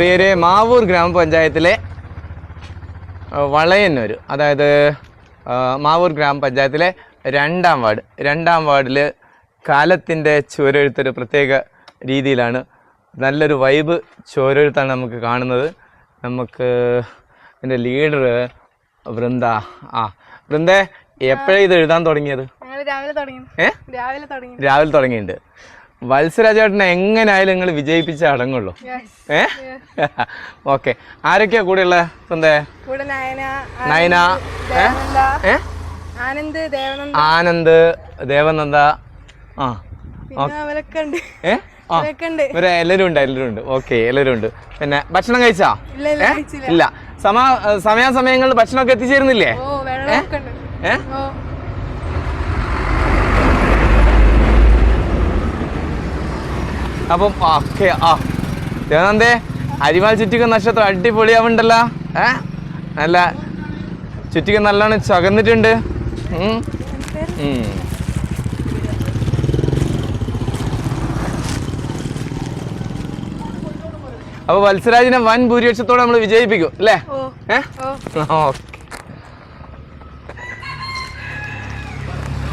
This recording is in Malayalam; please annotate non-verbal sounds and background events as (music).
പ്രിയരെ മാവൂർ ഗ്രാമപഞ്ചായത്തിലെ വളയന്നൂർ അതായത് മാവൂർ ഗ്രാമപഞ്ചായത്തിലെ രണ്ടാം വാർഡ് രണ്ടാം വാർഡിൽ കാലത്തിന്റെ ചുവരെഴുത്തൊരു പ്രത്യേക രീതിയിലാണ്. നല്ലൊരു വൈബ് ചുവരെഴുത്താണ് നമുക്ക് കാണുന്നത്. നമുക്ക് എന്റെ ലീഡർ വൃന്ദ ആ വൃന്ദേ എപ്പോഴാണ് ഇത് എഴുതാൻ തുടങ്ങിയത്? രാവിലെ തുടങ്ങിയിട്ടുണ്ട്. വത്സരാജേട്ടനെ എങ്ങനെയായാലും നിങ്ങൾ വിജയിപ്പിച്ച അടങ്ങുള്ളൂ. ഏ? (laughs) ഓക്കെ. ആരൊക്കെയാ കൂടെ ഉള്ളത് സ്വന്തേ നയന ആനന്ദ് ദേവനന്ദ. ആനന്ദ് ദേവനന്ദ. ആ. പിന്നെ ഉണ്ട്. അവരൊക്കെ ഉണ്ട്. ഇവരെ എല്ലാവരും ഉണ്ട് എല്ലാവരും ഉണ്ട്. ഓക്കെ എല്ലാരും ഉണ്ട്. പിന്നെ ഭക്ഷണം കഴിച്ചാ? ഇല്ല സമ സമയാസമയങ്ങളിൽ ഭക്ഷണമൊക്കെ എത്തിച്ചേരുന്നില്ലേ? ഏ? അപ്പം ഓക്കെ ആ. ദേവനന്ദേ അരിമാൽ ചുറ്റിക്ക് നക്ഷത്രം അടിപൊളിയാവുണ്ടല്ലോ ഏ? നല്ല ചുറ്റിക്ക് നല്ലോണം ചകന്നിട്ടുണ്ട്. അപ്പൊ വത്സരാജിനെ വൻ ഭൂരിപക്ഷത്തോടെ നമ്മൾ വിജയിപ്പിക്കും അല്ലേ? ഏ? ഓക്കെ.